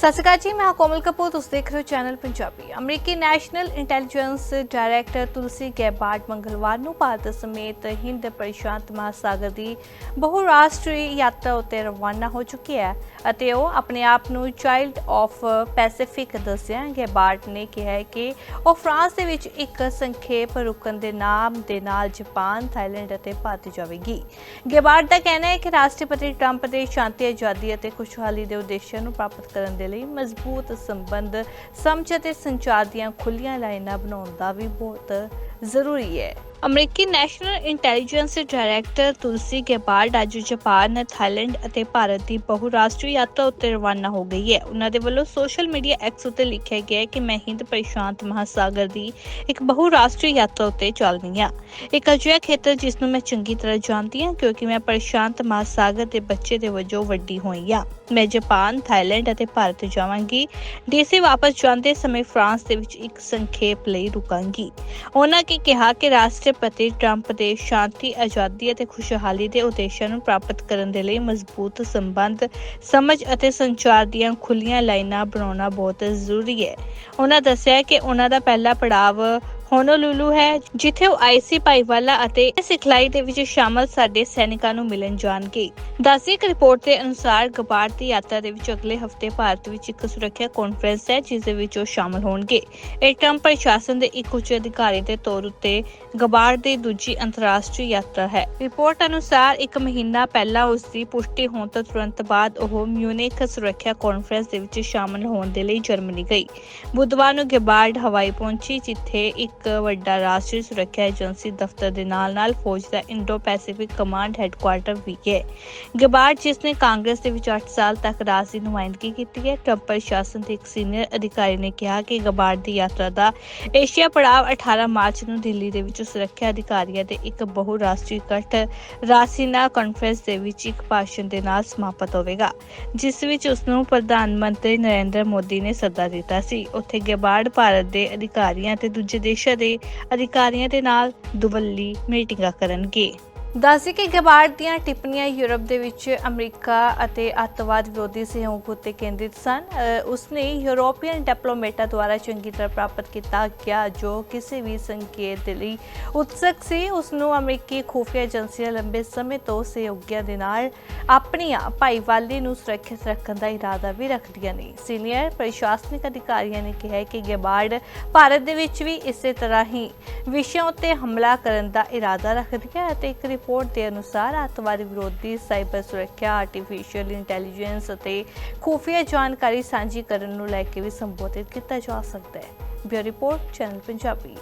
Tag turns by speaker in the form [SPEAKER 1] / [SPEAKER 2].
[SPEAKER 1] ਸਤਿ ਸ਼੍ਰੀ ਅਕਾਲ ਜੀ, ਮੈਂ ਕੋਮਲ ਕਪੂਰ, ਤੁਸੀਂ ਦੇਖ ਰਹੇ ਹੋ ਚੈਨਲ ਪੰਜਾਬੀ। ਅਮਰੀਕੀ national intelligence director Tulsi Gabbard ਮੰਗਲਵਾਰ ਨੂੰ ਭਾਰਤ ਸਮੇਤ ਹਿੰਦ ਪ੍ਰਸ਼ਾਂਤ ਮਹਾਸਾਗਰ ਦੀ ਬਹੁਰਾਸ਼ਟਰੀ ਯਾਤਰਾ ਉੱਤੇ ਰਵਾਨਾ ਹੋ ਚੁੱਕੀ ਹੈ ਅਤੇ ਉਹ ਆਪਣੇ ਆਪ ਨੂੰ ਚਾਈਲਡ ਆਫ ਪੈਸੀਫਿਕ ਦੱਸਿਆ। ਗੈਬਾਰਡ ਨੇ ਕਿਹਾ ਕਿ ਉਹ ਫਰਾਂਸ ਦੇ ਵਿੱਚ ਇੱਕ ਸੰਖੇਪ ਰੁਕਣ ਦੇ ਨਾਮ ਦੇ ਨਾਲ ਜਾਪਾਨ, ਥਾਈਲੈਂਡ ਅਤੇ ਭਾਰਤ ਜਾਵੇਗੀ। ਗੈਬਾਰਡ ਦਾ ਕਹਿਣਾ ਹੈ ਕਿ ਰਾਸ਼ਟਰਪਤੀ ਟਰੰਪ ਦੇ ਸ਼ਾਂਤੀ, ਆਜ਼ਾਦੀ ਅਤੇ ਖੁਸ਼ਹਾਲੀ ਦੇ ਉਦੇਸ਼ਾਂ ਨੂੰ ਪ੍ਰਾਪਤ ਕਰਨ ਦੇ ਲਈ ਮਜ਼ਬੂਤ ਸੰਬੰਧ ਸਮਝ ਅਤੇ ਸੰਚਾਰ ਦੀਆਂ ਖੁੱਲੀਆਂ ਲਾਈਨਾਂ ਬਣਾਉਣ ਦਾ ਵੀ ਬਹੁਤ ਜ਼ਰੂਰੀ ਹੈ। ਅਮਰੀਕੀ national intelligence director Tulsi Gabbard ਅੱਜ ਜਾਪਾਨ, ਥਾਈਲੈਂਡ ਅਤੇ ਭਾਰਤ ਦੀ ਬਹੁਰਾਸ਼ਟਰੀ ਯਾਤਰਾ ਉੱਤੇ ਰਵਾਨਾ ਹੋ ਗਈ ਹੈ। ਉਹਨਾਂ ਦੇ ਵੱਲੋਂ ਸੋਸ਼ਲ ਮੀਡੀਆ ਐਕਸ ਉੱਤੇ ਲਿਖਿਆ ਗਿਆ ਕਿ ਮੈਂ ਹਿੰਦ ਪ੍ਰਸ਼ਾਂਤ ਮਹਾਸਾਗਰ ਦੀ ਇੱਕ ਬਹੁਰਾਸ਼ਟਰੀ ਯਾਤਰਾ ਉੱਤੇ ਚੱਲਦੀ ਹਾਂ। ਇੱਕ ਅਜਿਹਾ ਖੇਤਰ ਜਿਸ ਨੂੰ ਮੈਂ ਚੰਗੀ ਤਰ੍ਹਾਂ ਜਾਣਦੀ ਹਾਂ, ਕਿਉਂਕਿ ਮੈਂ ਪ੍ਰਸ਼ਾਂਤ ਮਹਾਸਾਗਰ ਦੇ ਬੱਚੇ ਦੇ ਵਜੋਂ ਵੱਡੀ ਹੋਈ ਹਾਂ। ਮੈਂ ਜਾਪਾਨ, ਥਾਈਲੈਂਡ ਅਤੇ ਭਾਰਤ ਜਾਵਾਂਗੀ। ਡੀਸੀ ਵਾਪਸ ਜਾਂਦੇ ਸਮੇਂ ਫਰਾਂਸ ਦੇ ਵਿੱਚ ਇੱਕ ਸੰਖੇਪ ਲਈ ਰੁਕਾਂਗੀ। ਉਹਨਾਂ ਕੀ ਕਿਹਾ ਕਿ ਰਾਸ਼ਟਰਪਤੀ ਟਰੰਪ ਦੇ ਸ਼ਾਂਤੀ, ਆਜ਼ਾਦੀ ਅਤੇ ਖੁਸ਼ਹਾਲੀ ਦੇ ਉਦੇਸ਼ਾਂ ਨੂੰ ਪ੍ਰਾਪਤ ਕਰਨ ਦੇ ਲਈ ਮਜ਼ਬੂਤ ਸੰਬੰਧ, ਸਮਝ ਅਤੇ ਸੰਚਾਰ ਦੀਆਂ ਖੁੱਲੀਆਂ ਲਾਈਨਾਂ ਬਣਾਉਣਾ ਬਹੁਤ ਜ਼ਰੂਰੀ ਹੈ। ਉਹਨਾਂ ਦੱਸਿਆ ਕਿ ਉਹਨਾਂ ਦਾ ਪਹਿਲਾ ਪੜਾਵ ਹੋਨੋਲੁਲੂ ਹੈ, ਜਿੱਥੇ ਉਹ ਆਈਸੀ ਭਾਈਵਾਲਾ ਅਤੇ ਸਿਖਲਾਈ ਦੇ ਵਿੱਚ ਸ਼ਾਮਲ ਸਾਡੇ ਸੈਨਿਕਾਂ ਨੂੰ ਮਿਲਣ ਜਾਣਗੇ। ਦੱਸੀ ਇੱਕ ਰਿਪੋਰਟ ਦੇ ਅਨੁਸਾਰ ਗਬਾਰਡ ਦੀ ਯਾਤਰਾ ਦੇ ਵਿੱਚ ਅਗਲੇ ਹਫ਼ਤੇ ਭਾਰਤ ਵਿੱਚ ਇੱਕ ਸੁਰੱਖਿਆ ਕਾਨਫਰੰਸ ਹੈ, ਜਿਸ ਦੇ ਵਿੱਚ ਉਹ ਸ਼ਾਮਲ ਹੋਣਗੇ। ਇਹ ਟਰੰਪ ਪ੍ਰਸ਼ਾਸਨ ਦੇ ਇੱਕ ਉੱਚ ਅਧਿਕਾਰੀ ਦੇ ਤੌਰ ਉੱਤੇ ਗਬਾਰਡ ਦੀ ਦੂਜੀ ਅੰਤਰਰਾਸ਼ਟਰੀ ਯਾਤਰਾ ਹੈ। ਰਿਪੋਰਟ ਅਨੁਸਾਰ ਇੱਕ ਮਹੀਨਾ ਪਹਿਲਾਂ ਉਸ ਦੀ ਪੁਸ਼ਟੀ ਹੋਣ ਤੋਂ ਤੁਰੰਤ ਬਾਅਦ ਉਹ ਮਿਊਨਿਖ ਸੁਰੱਖਿਆ ਕਾਨਫਰੰਸ ਦੇ ਵਿੱਚ ਸ਼ਾਮਲ ਹੋਣ ਦੇ ਲਈ ਜਰਮਨੀ ਗਈ। ਬੁੱਧਵਾਰ ਨੂੰ ਗਬਾਰਡ ਹਵਾਈ ਪਹੁੰਚੀ, ਜਿੱਥੇ ਇੱਕ ਵੱਡਾ ਰਾਸ਼ਟਰੀ ਸੁਰੱਖਿਆ ਏਜੰਸੀ ਦਫ਼ਤਰ ਦੇ ਨਾਲ-ਨਾਲ ਫੌਜ ਦਾ ਇੰਡੋ ਪੈਸੀਫਿਕ ਕਮਾਂਡ ਹੈੱਡਕੁਆਰਟਰ ਵੀ ਹੈ। ਗਬਾਰਡ ਜਿਸ ਨੇ ਕਾਂਗਰਸ ਦੇ ਵਿੱਚ 8 ਸਾਲ ਤੱਕ ਰਾਜ ਦੀ ਨੁਮਾਇੰਦਗੀ ਕੀਤੀ ਹੈ, ਟਰੰਪ ਪ੍ਰਸ਼ਾਸਨ ਦੇ ਇੱਕ ਸੀਨੀਅਰ ਅਧਿਕਾਰੀ ਨੇ ਕਿਹਾ ਕਿ ਗਬਾਰਡ ਦੀ ਯਾਤਰਾ ਦਾ ਏਸ਼ੀਆ ਪੜਾਅ 18 ਮਾਰਚ ਨੂੰ ਦਿੱਲੀ ਦੇ ਵਿੱਚ ਸੁਰੱਖਿਆ ਅਧਿਕਾਰੀਆਂ ਦੇ ਇੱਕ ਬਹੁ ਰਾਸ਼ਟਰੀ ਇਕੱਠ ਰਾਸੀਨਾ ਕਾਨਫਰੰਸ ਦੇ ਵਿੱਚ ਇੱਕ ਭਾਸ਼ਣ ਦੇ ਨਾਲ ਸਮਾਪਤ ਹੋਵੇਗਾ, ਜਿਸ ਵਿੱਚ ਉਸ ਨੂੰ ਪ੍ਰਧਾਨ ਮੰਤਰੀ ਨਰਿੰਦਰ ਮੋਦੀ ਨੇ ਸੱਦਾ ਦਿੱਤਾ ਸੀ। ਉੱਥੇ ਗਬਾਰਡ ਭਾਰਤ ਦੇ ਅਧਿਕਾਰੀਆਂ ਤੇ ਦੂਜੇ ਦੇਸ਼ਾਂ ਦੇ ਅਧਿਕਾਰੀਆਂ ਦੇ ਨਾਲ ਦੁਵੱਲੀ ਮੀਟਿੰਗਾਂ ਕਰਨਗੇ। ਦੱਸਦੇ ਕਿ ਗਬਾਰਡ ਦੀਆਂ ਟਿੱਪਣੀਆਂ ਯੂਰਪ ਦੇ ਵਿੱਚ ਅਮਰੀਕਾ ਅਤੇ ਅੱਤਵਾਦ ਵਿਰੋਧੀ ਸਹਿਯੋਗ ਉੱਤੇ ਕੇਂਦਰਿਤ ਸਨ। ਉਸਨੇ ਯੂਰੋਪੀਅਨ ਡਿਪਲੋਮੇਟਾਂ ਦੁਆਰਾ ਚੰਗੀ ਤਰ੍ਹਾਂ ਪ੍ਰਾਪਤ ਕੀਤਾ ਗਿਆ, ਜੋ ਕਿਸੇ ਵੀ ਸੰਕੇਤ ਦੇ ਲਈ ਉਤਸਕ ਸੀ। ਉਸ ਨੂੰ ਅਮਰੀਕੀ ਖੁਫੀਆ ਏਜੰਸੀਆਂ ਲੰਬੇ ਸਮੇਂ ਤੋਂ ਸਹਿਯੋਗੀਆਂ ਦੇ ਨਾਲ ਆਪਣੀਆਂ ਭਾਈਵਾਲੀ ਨੂੰ ਸੁਰੱਖਿਅਤ ਰੱਖਣ ਦਾ ਇਰਾਦਾ ਵੀ ਰੱਖਦੀਆਂ ਨੇ। ਸੀਨੀਅਰ ਪ੍ਰਸ਼ਾਸਨਿਕ ਅਧਿਕਾਰੀਆਂ ਨੇ ਕਿਹਾ ਕਿ ਗਬਾਰਡ ਭਾਰਤ ਦੇ ਵਿੱਚ ਵੀ ਇਸੇ ਤਰ੍ਹਾਂ ਹੀ ਵਿਸ਼ਿਆਂ ਉੱਤੇ ਹਮਲਾ ਕਰਨ ਦਾ ਇਰਾਦਾ ਰੱਖਦੀ ਹੈ ਅਤੇ ਇੱਕ ਰਿਪੋਰਟ ਦੇ ਅਨੁਸਾਰ ਅੱਤਵਾਦ ਵਿਰੋਧੀ ਸਾਈਬਰ ਸੁਰੱਖਿਆ ਆਰਟੀਫੀਸ਼ੀਅਲ ਇੰਟੈਲੀਜੈਂਸ ਅਤੇ ਖੁਫੀਆ ਜਾਣਕਾਰੀ ਸਾਂਝੀ ਕਰਨ ਨੂੰ ਲੈ ਕੇ ਵੀ ਸੰਬੋਧਿਤ ਕੀਤਾ ਜਾ ਸਕਦਾ ਹੈ। Bureau report, channel Punjabi.